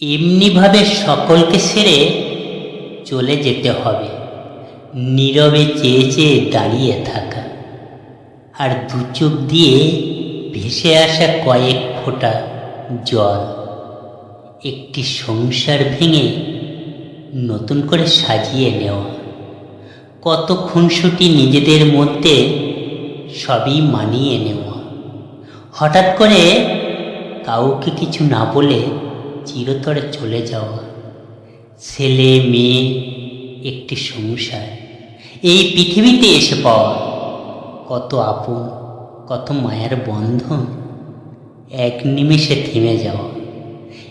এমনিভাবে সকলকে সেরে চলে যেতে হবে। নীরবে চেয়ে চেয়ে দাঁড়িয়ে থাকা আর দু চোখ দিয়ে ভেসে আসা কয়েক ফোঁটা জল, একটি সংসার ভেঙে নতুন করে সাজিয়ে নেওয়া। কত খুনসুটি নিজেদের মধ্যে সবই মানিয়ে নেওয়া। হঠাৎ করে কাউকে কিছু না বলে চিরতরে চলে যাওয়া ছেলে, মেয়ে, একটি সংসার। এই পৃথিবীতে এসে পাওয়া কত আপন, কত মায়ার বন্ধন। এক নিমেষে থেমে যাওয়া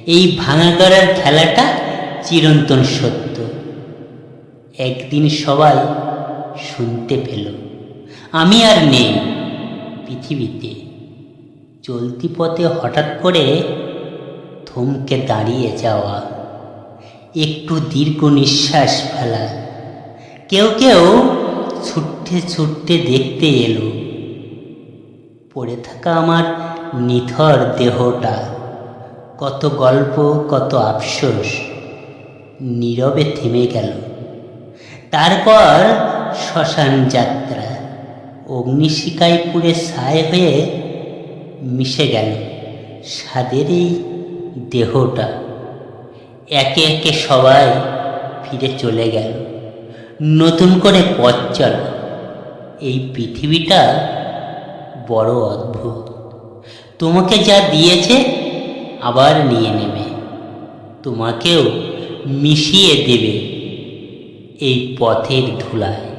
এই ভাঙা গড়ার খেলাটা চিরন্তন সত্য। একদিন সবাই শুনতে পেল। আমি আর নেই পৃথিবীতে। চলতি পথে হঠাৎ করে থমকে দাঁড়িয়ে যাওয়া। একটু দীর্ঘ নিঃশ্বাস ফেলা। কেউ কেউ ছুটতে ছুটতে দেখতে এলো। পড়ে থাকা আমার নিথর দেহটা। কত গল্প, কত আফসোস। নীরবে থেমে গেল। তারপর শ্মশান যাত্রা। অগ্নিশিকায় পুড়ে ছাই হয়ে মিশে গেল। স্বাদের এই দেহটা। একে একে সবাই ফিরে চলে গেল। নতুন করে পথ চল। এই পৃথিবীটা বড় অদ্ভুত। তোমাকে যা দিয়েছে আবার নিয়ে নেবে। তোমাকেও মিশিয়ে দেবে এই পথের ধুলায়।